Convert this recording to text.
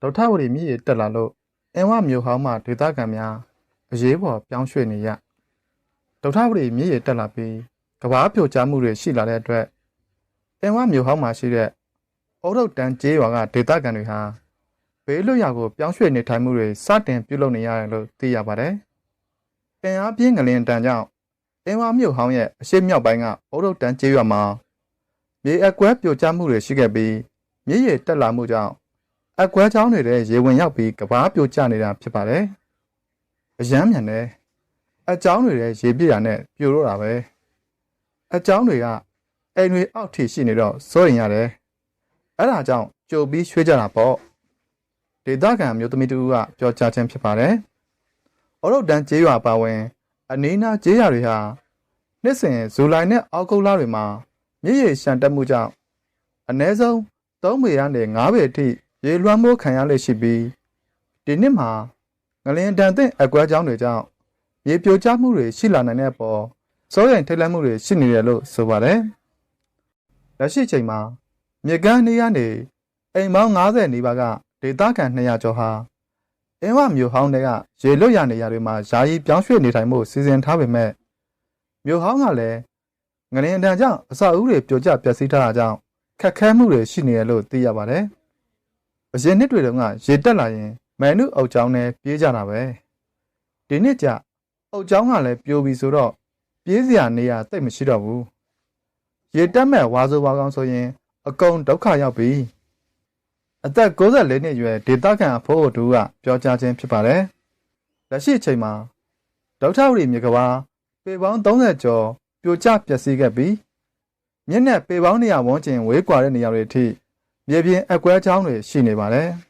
ဒေါက်ထဝတီမြစ်ရေတက်လာလို့အင်ဝမြို့ဟောင်းမှဒေသခံများအရေးပေါ်ပြောင်းရွှေ့နေရဒေါက်ထဝတီမြစ်ရေတက်လာပြီးကဘာပြိုကျမှုတွေရှိလာတဲ့အတွက်အင်ဝမြို့ဟောင်းမှာရှိတဲ့ဩရုတ်တန်းကျေးရွာကဒေသခံတွေဟာဘေးလွတ်ရာကိုပြောင်းရွှေ့နေထိုင်မှုတွေစတင်ပြုလုပ်နေရတယ်လို့သိရပါတယ်။အင်အားပြင်းငလင်တန်ကြောင့်အင်ဝမြို့ဟောင်းရဲ့အရှိမြောက်ပိုင်းကဩရုတ်တန်းကျေးရွာမှာမြေအကွဲပြိုကျမှုတွေရှိခဲ့ပြီးမြစ်ရေတက်လာမှုကြောင့် အကွဲချောင်းတွေတဲ့ရေဝင်ရောက်ပြီးကဘာပြိုကျနေတာဖြစ်ပါတယ်။အယမ်းမြန်တယ်။အကြောင်းတွေတဲ့ရေပြည့်ရနဲ့ပြိုတော့တာပဲ။အကြောင်းတွေကအိမ်တွေအောက်ထိရှိနေတော့စိုးရင်ရတယ်။အဲ့ဒါကြောင့်ကြိုပြီးရွှေ့ကြတာပေါ့။ဒေသခံမျိုးသမီးတူကပြောကြားခြင်းဖြစ်ပါတယ်။ဩရုတ်တန်းကျေးရွာပါဝင် အနီးနားကျေးရွာတွေဟာနှစ်စဉ်ဇူလိုင်နဲ့အောက်တိုဘာတွေမှာမြစ်ရေရှမ်းတက်မှုကြောင့်အ ਨੇ ဆုံး3ပေကနေ5ပေအထိ ရေလွှမ်းမိုးခံရလေရှိပြီးဒီနှစ်မှာငလင်တန်တဲ့အကွဲကြောင်းတွေကြောင့်ရေပြိုကျမှုတွေရှိလာနိုင်တဲ့အပေါ်စိုးရိမ်ထိတ်လန့်မှုတွေရှိနေတယ်လို့ဆိုပါတယ်။လက်ရှိချိန်မှာမြေကမ်းနေရနေအိမ်ပေါင်း90နီးပါးကဒေသခံ200ကျော်ဟာအင်းဝမြို့ဟောင်းတွေကရေလွတ်ရနေရာတွေမှာယာယီပြောင်းရွှေ့နေထိုင်မှုစီစဉ်ထားပေမဲ့မြို့ဟောင်းကလည်းငလင်တန်ကြောင့်အဆောက်အဦတွေပြိုကျပျက်စီးထားတာကြောင့်ခက်ခဲမှုတွေရှိနေတယ်လို့သိရပါတယ်။ အရင်နှစ်တွေတုန်းကရေတက်လာရင်မဲနုအုတ်ချောင်းနဲ့ပြေးကြတာပဲ။ဒီနှစ်ကျအုတ်ချောင်းကလည်းပြိုပြီဆိုတော့ပြေးစရာနေရာတိတ်မရှိတော့ဘူး။ရေတက်မဲ့ဝါဆိုဝါကောင်းဆိုရင် အကုန်ဒုက္ခရောက်ပြီ။အသက်64နှစ်အရွယ်ဒေသခံအဖိုးတို့ကပြောကြားခြင်းဖြစ်ပါတယ်။လက်ရှိအချိန်မှာဒေါက်တာဝရီမြေကဘာပေပေါင်း30ကျော်ပြိုကျပျက်စီးခဲ့ပြီးမျက်နှာပေပေါင်း200ဝန်းကျင်ဝေးကွာတဲ့နေရာတွေအထိ မြေပြင်အကွဲချောင်းတွေရှိနေပါတယ်။